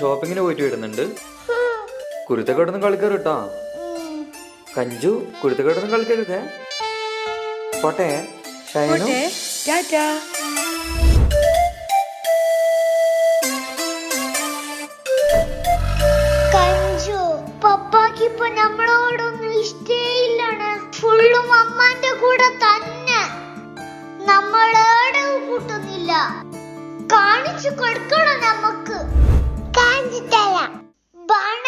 ഷോപ്പിങ്ങിന് പോയിട്ട് വരുന്നുണ്ട്. കുരുത്തക്കേടൊന്നും കളിക്കരുത് കേട്ടോ കഞ്ചു കുരുത്തക്കേടൊന്നും കളിക്കരുതേ. പോട്ടെ കൂടെ തന്നെ. നമ്മളോട് കൂട്ടുന്നില്ല. കാണിച്ചു കൊടുക്കണം നമുക്ക്. Instagram. Van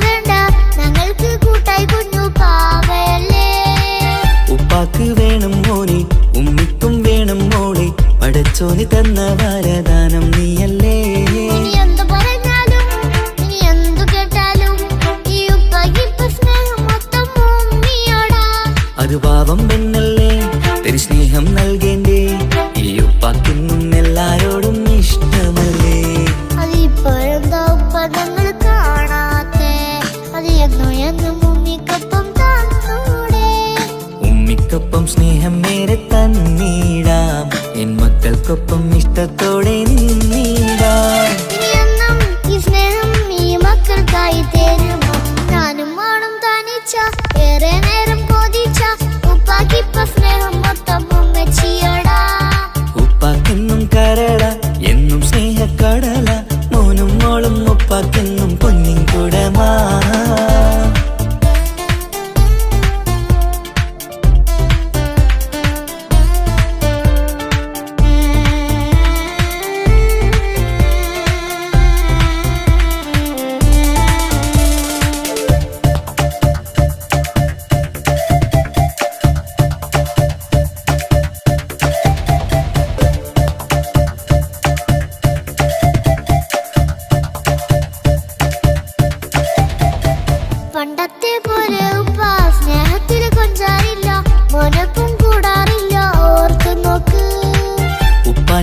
deben de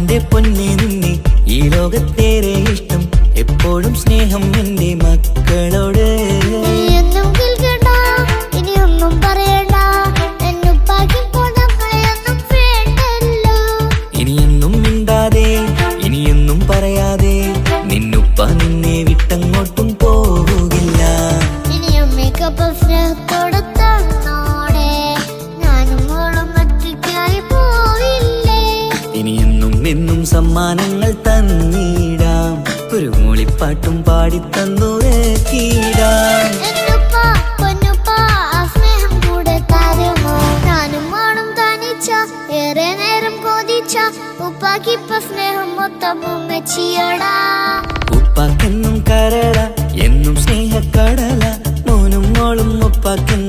എന്റെ പൊന്നെ നിന്നെ ഈ ലോകത്തേറെ ഇഷ്ടം എപ്പോഴും സ്നേഹം സമ്മാനങ്ങൾ തന്നിടാം. ഒരു മൂളിപ്പാട്ടും പാടി കീടാം എന്നുപ്പ പൊന്നുപ്പ ആ സ്നേഹം കൂടെ തരുമോ. തനിച്ച ഏറെ നേരം കൊതിച്ച. ഉപ്പാക്കിപ്പ സ്നേഹം മൊത്തം ഉമ്മച്ചിയടാ ഉപ്പാക്കെന്നും കരള എന്നും സ്നേഹക്കടല. മോനും മോളും ഉപ്പാക്കെന്നും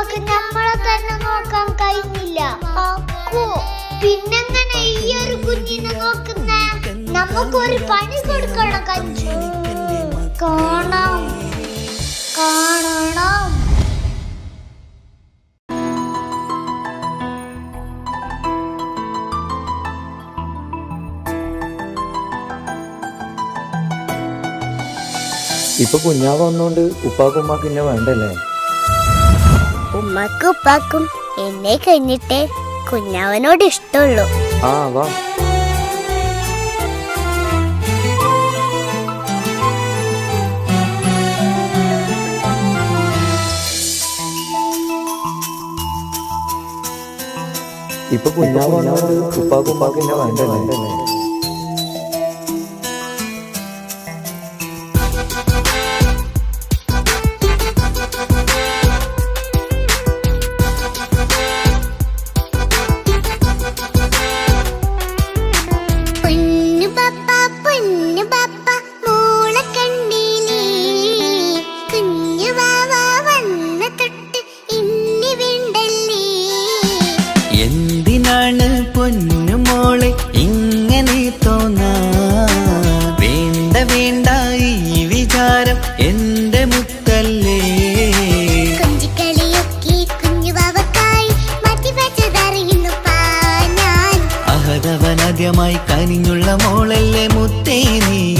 നമ്മളെ നമ്മളെ തന്നെ നോക്കാൻ കഴിഞ്ഞില്ല. പിന്നെങ്ങനെ ഈ ഒരു കുഞ്ഞിനെ നോക്കുന്നേ? നമുക്കൊരു പണി കൊടുക്കണം കഞ്ചു. കാണാം. കാണണം. ഇപ്പൊ കുഞ്ഞാവ് വന്നോണ്ട് ഉപ്പാക്കുമ്മാക്ക് ഇന്നെ വേണ്ടല്ലേ? ഉമ്മക്കും ഉപ്പാക്കും എന്നെ കഴിഞ്ഞിട്ടേ കുഞ്ഞാവനോട് ഇഷ്ടമുള്ളൂ. ആ വാ. ഇപ്പൊ കുഞ്ഞാവ് വന്നോണ്ട് ഉപ്പാക്കും ഉമ്മാക്കും എന്നെ വേണ്ടല്ലേ? അഹതവനാദ്യമായി കനിഞ്ഞുള്ള മോളല്ലേ മുത്തേ നീ?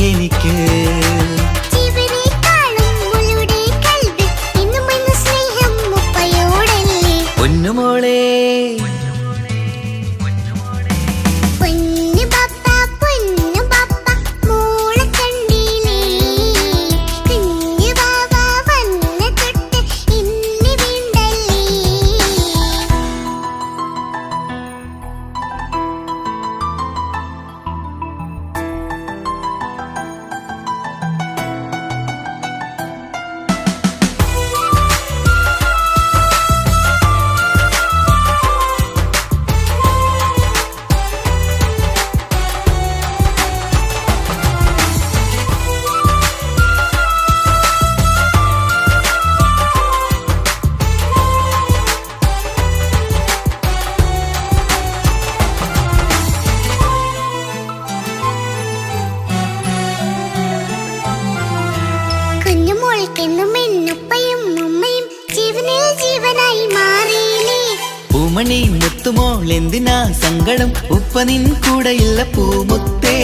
പൂമണി മുത്തുമോൾ എന്തിനാ സങ്കടം? ഉപ്പ നിൻ കൂടെയില്ല പൂമുത്തേ.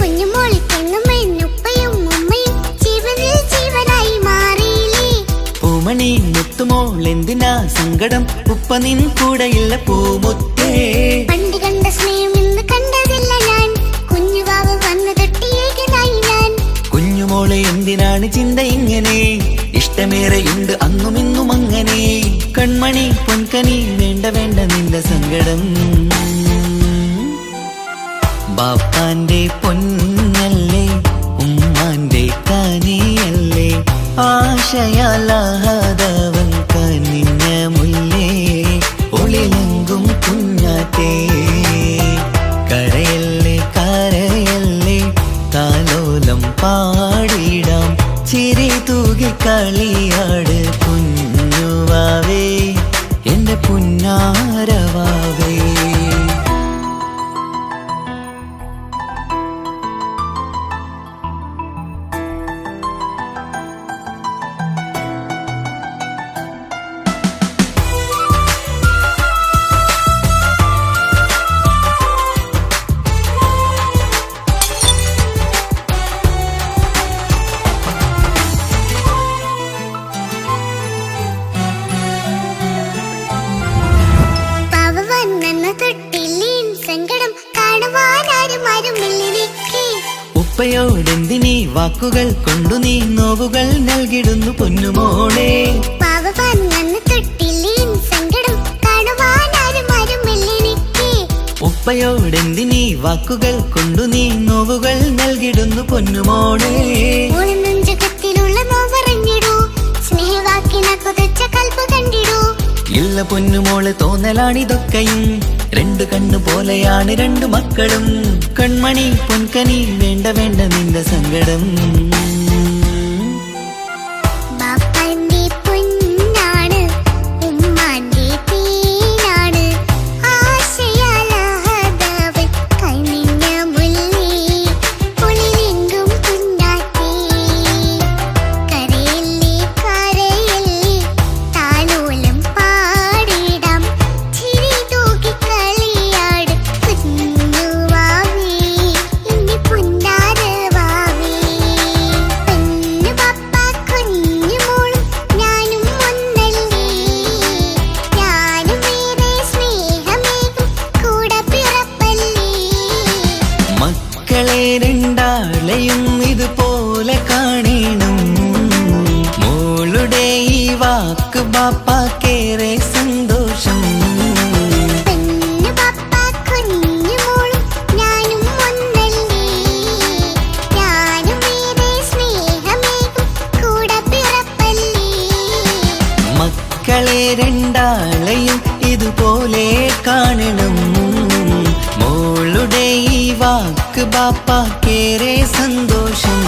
കുഞ്ഞുമോൾ പൂമണി മുത്തുമോൾ എന്തിനാ സങ്കടം? ഉപ്പ നിൻ കൂടെയില്ല പൂമുത്തേ. പണ്ട് കണ്ട സ്നേഹം കുഞ്ഞുമോളെ എന്തിനാണ് ചിന്ത ഇങ്ങനെ? ഇഷ്ടമേറെയുണ്ട് അന്നും ഇന്നും അങ്ങനെ. കൺമണി പൊൻകനി വേണ്ട വേണ്ട നിന്റെ സങ്കടം. ബാപ്പാന്റെ പൊന്നല്ലേ ഉമ്മാന്റെ കനിയല്ലേ? ആശയാലാഹതവൻ കനിഞ്ഞ മുല്ലേ ഒളിലെങ്കും കുഞ്ഞാറ്റേ. വാക്കുകൾ കൊണ്ടു നീ നോവുകൾ നൽകിടുന്നു പൊന്നുമോളെ? ഉപ്പയോടെന്തിനീ വാക്കുകൾ കൊണ്ടു നീ നോവുകൾ നൽകിടുന്നു പൊന്നുമോളെ? ഇല്ല പൊന്നുമോളെ തോന്നലാണിതൊക്കെയും. രണ്ടു കണ്ണു പോലെയാണ് രണ്ടു മക്കളും കൺമണി പൊൻകനി വേണ്ട വേണ്ട നിന്റെ സങ്കടം മക്കളെ രണ്ടാളെയും ഇതുപോലെ കാണണം. മോളുടെ ഈ വാക്ക് ബാപ്പാക്കേറെ സന്തോഷം. മക്കളെ രണ്ടാളെയും ഇതുപോലെ കാണണം. മോളുടെ ഈ വാക്ക് ബാപ്പാക്കേറെ സന്തോഷം